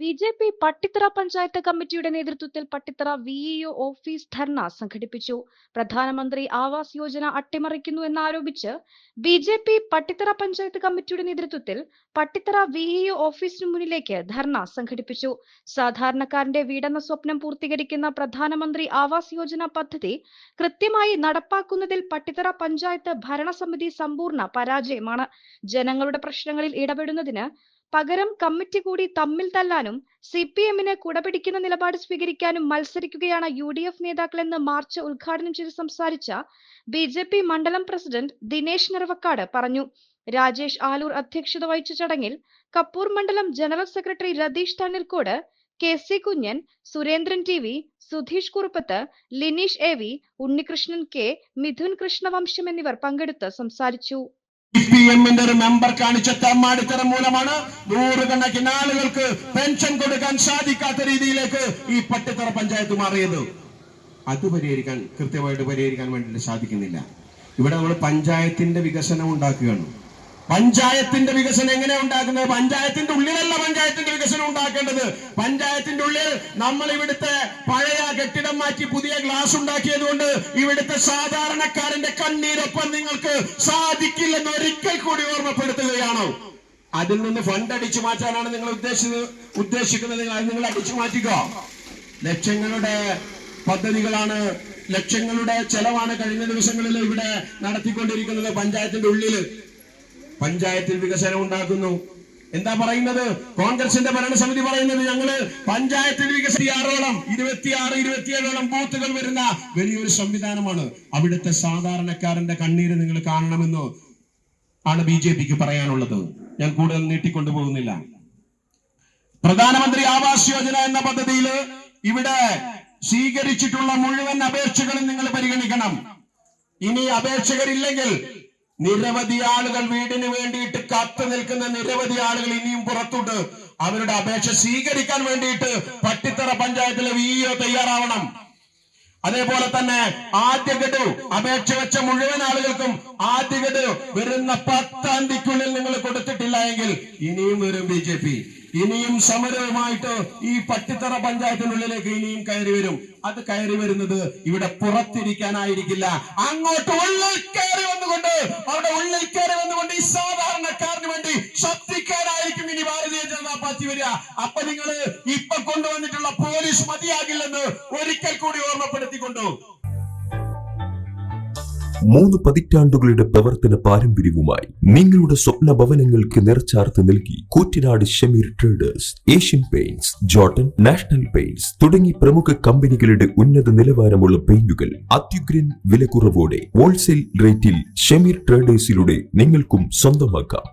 B J P Pattithara panchayat കമ്മിറ്റിയുടെ നേതൃത്വത്തിൽ Pattithara VEO office ധർണ സംഘടിപ്പിച്ചു. പ്രധാനമന്ത്രി ആവാസ് യോജന അട്ടിമറിക്കുന്നു എന്നാരോപിച്ച് B J P Pattithara panchayat കമ്മിറ്റിയുടെ നേതൃത്വത്തിൽ പട്ടിത്തറ വിഇഒ ഓഫീസിന് മുന്നിലേക്ക് ധർണ സംഘടിപ്പിച്ചു. സാധാരണക്കാരന്റെ വീടെന്ന സ്വപ്നം പൂർത്തീകരിക്കുന്ന പ്രധാനമന്ത്രി ആവാസ് യോജന പദ്ധതി കൃത്യമായി നടപ്പാക്കുന്നതിൽ പട്ടിത്തറ പഞ്ചായത്ത് ഭരണസമിതി സമ്പൂർണ പരാജയമാണ്. ജനങ്ങളുടെ പ്രശ്നങ്ങളിൽ ഇടപെടുന്നതിന് പകരം കമ്മിറ്റി കൂടി തമ്മിൽ തല്ലാനും സി പി എമ്മിന് കുടപിടിക്കുന്ന നിലപാട് സ്വീകരിക്കാനും മത്സരിക്കുകയാണ് യു ഡി എഫ് നേതാക്കളെന്ന് മാർച്ച് ഉദ്ഘാടനം ചെയ്ത് സംസാരിച്ച ബി ജെ പി മണ്ഡലം പ്രസിഡന്റ് ദിനേശ് നിറവക്കാട് പറഞ്ഞു. രാജേഷ് ആലൂർ അധ്യക്ഷത വഹിച്ച ചടങ്ങിൽ കപ്പൂർ മണ്ഡലം general secretary Ratheesh Thanneerkode K C Kunjan Surendran T V Sudheesh Kuruppath Lineesh A V Unnikrishnan K Midhun Krishnavamsham എന്നിവർ പങ്കെടുത്ത് സംസാരിച്ചു. പി എമ്മിന്റെ ഒരു മെമ്പർ കാണിച്ച തെമ്മാടിത്തരം മൂലമാണ് നൂറുകണക്കിന് ആളുകൾക്ക് പെൻഷൻ കൊടുക്കാൻ സാധിക്കാത്ത രീതിയിലേക്ക് ഈ പട്ടിത്തറ പഞ്ചായത്ത് മാറിയത്. അത് പരിഹരിക്കാൻ കൃത്യമായിട്ട് പരിഹരിക്കാൻ വേണ്ടിയിട്ട് സാധിക്കുന്നില്ല. ഇവിടെ നമ്മൾ പഞ്ചായത്തിന്റെ വികസനം ഉണ്ടാക്കുകയാണ്. പഞ്ചായത്തിന്റെ വികസനം എങ്ങനെ ഉണ്ടാക്കുന്നത്? പഞ്ചായത്തിന്റെ ഉള്ളിലല്ല പഞ്ചായത്തിന്റെ വികസനം ഉണ്ടാക്കേണ്ടത്. പഞ്ചായത്തിന്റെ ഉള്ളിൽ നമ്മൾ ഇവിടുത്തെ പഴയ കെട്ടിടം മാറ്റി പുതിയ ഗ്ലാസ് ഉണ്ടാക്കിയത് കൊണ്ട് ഇവിടുത്തെ സാധാരണക്കാരന്റെ കണ്ണീരൊപ്പം നിങ്ങൾക്ക് ഓർമ്മപ്പെടുത്തുകയാണ് അതിൽ നിന്ന് ഫണ്ട് അടിച്ചു മാറ്റാനാണ് നിങ്ങൾ ഉദ്ദേശിച്ചത് ഉദ്ദേശിക്കുന്നത്. അത് നിങ്ങൾ അടിച്ചു മാറ്റിക്കോ. ലക്ഷങ്ങളുടെ പദ്ധതികളാണ് ലക്ഷങ്ങളുടെ ചെലവാണ് കഴിഞ്ഞ ദിവസങ്ങളിൽ ഇവിടെ നടത്തിക്കൊണ്ടിരിക്കുന്നത് പഞ്ചായത്തിന്റെ ഉള്ളിൽ പഞ്ചായത്തിൽ വികസനം ഉണ്ടാക്കുന്നു. എന്താ പറയുന്നത്? കോൺഗ്രസിന്റെ ഭരണസമിതി പറയുന്നത് ഞങ്ങൾ പഞ്ചായത്തിൽ വികസിയാറോളം ഇരുപത്തിയാറ് ഇരുപത്തിയേഴോളം ബൂത്തുകൾ വരുന്ന വലിയൊരു സംവിധാനമാണ്. അവിടുത്തെ സാധാരണക്കാരന്റെ കണ്ണീര് നിങ്ങൾ കാണണമെന്ന് ആണ് ബി ജെ പിക്ക് പറയാനുള്ളത്. ഞാൻ കൂടുതൽ നീട്ടിക്കൊണ്ടുപോകുന്നില്ല പ്രധാനമന്ത്രി ആവാസ് യോജന എന്ന പദ്ധതിയിൽ ഇവിടെ സ്വീകരിച്ചിട്ടുള്ള മുഴുവൻ അപേക്ഷകളും നിങ്ങൾ പരിഗണിക്കണം. ഇനി അപേക്ഷകരില്ലെങ്കിൽ നിരവധി ആളുകൾ വീടിന് വേണ്ടിയിട്ട് കാത്തു നിൽക്കുന്ന നിരവധി ആളുകൾ ഇനിയും പുറത്തുണ്ട്. അവരുടെ അപേക്ഷ സ്വീകരിക്കാൻ വേണ്ടിയിട്ട് പട്ടിത്തറ പഞ്ചായത്തിലെ വിഇഒ തയ്യാറാവണം. അതേപോലെ തന്നെ ആദ്യ ഗഡു അപേക്ഷ വെച്ച മുഴുവൻ ആളുകൾക്കും ആദ്യ ഗഡു വരുന്ന പത്താം തീയതിക്കുള്ളിൽ നിങ്ങൾ കൊടുത്തിട്ടില്ല എങ്കിൽ ഇനിയും വരും ബി ജെ പി. ഇനിയും സമരവുമായിട്ട് ഈ പട്ടിത്തറ പഞ്ചായത്തിനുള്ളിലേക്ക് ഇനിയും കയറി വരും. അത് കയറി വരുന്നത് ഇവിടെ പുറത്തിരിക്കാനായിരിക്കില്ല. അങ്ങോട്ട് ഉള്ളിൽ കയറി വന്നുകൊണ്ട് അവിടെ ഉള്ളിൽ കയറി വന്നുകൊണ്ട് ഈ സാധാരണക്കാരന് വേണ്ടി ശക്തിക്കാരായിരിക്കും ഇനി ഭാരതീയ ജനതാ പാർട്ടി വരിക. അപ്പൊ കൊണ്ടുവന്നിട്ടുള്ള പോലീസ് മതിയാകില്ലെന്ന് ഒരിക്കൽ കൂടി ഓർമ്മപ്പെടുത്തിക്കൊണ്ടു. മൂന്ന് പതിറ്റാണ്ടുകളുടെ പ്രവർത്തന പാരമ്പര്യവുമായി നിങ്ങളുടെ സ്വപ്ന ഭവനങ്ങൾക്ക് നിറച്ചാർത്ത് നൽകി Koottanad Shameer Traders Asian Paints Jotun National Paints തുടങ്ങി പ്രമുഖ കമ്പനികളുടെ ഉന്നത നിലവാരമുള്ള പെയിന്റുകൾ അത്യുഗ്രൻ വിലക്കുറവോടെ ഹോൾസെയിൽ റേറ്റിൽ ഷമീർ ട്രേഡേഴ്സിലൂടെ നിങ്ങൾക്കും സ്വന്തമാക്കാം.